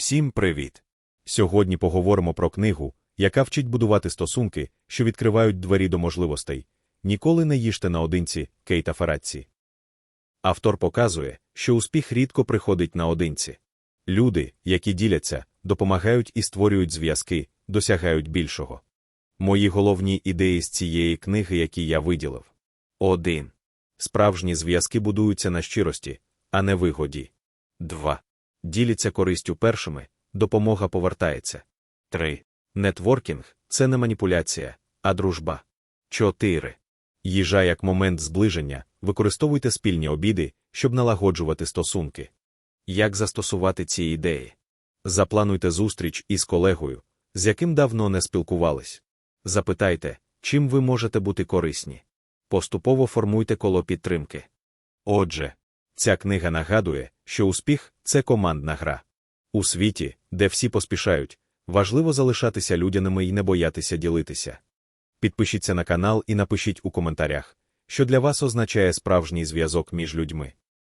Всім привіт! Сьогодні поговоримо про книгу, яка вчить будувати стосунки, що відкривають двері до можливостей. Ніколи не їжте наодинці Кейта Фарадці. Автор показує, що успіх рідко приходить наодинці. Люди, які діляться, допомагають і створюють зв'язки, досягають більшого. Мої головні ідеї з цієї книги, які я виділив. 1. Справжні зв'язки будуються на щирості, а не вигоді. 2. Діляться користю першими, допомога повертається. 3. Нетворкінг це не маніпуляція, а дружба. 4. Їжа як момент зближення, використовуйте спільні обіди, щоб налагоджувати стосунки. Як застосувати ці ідеї? Заплануйте зустріч із колегою, з яким давно не спілкувались. Запитайте, чим ви можете бути корисні. Поступово формуйте коло підтримки. Отже, ця книга нагадує, що успіх це командна гра. У світі, де всі поспішають, важливо залишатися людяними і не боятися ділитися. Підпишіться на канал і напишіть у коментарях, що для вас означає справжній зв'язок між людьми.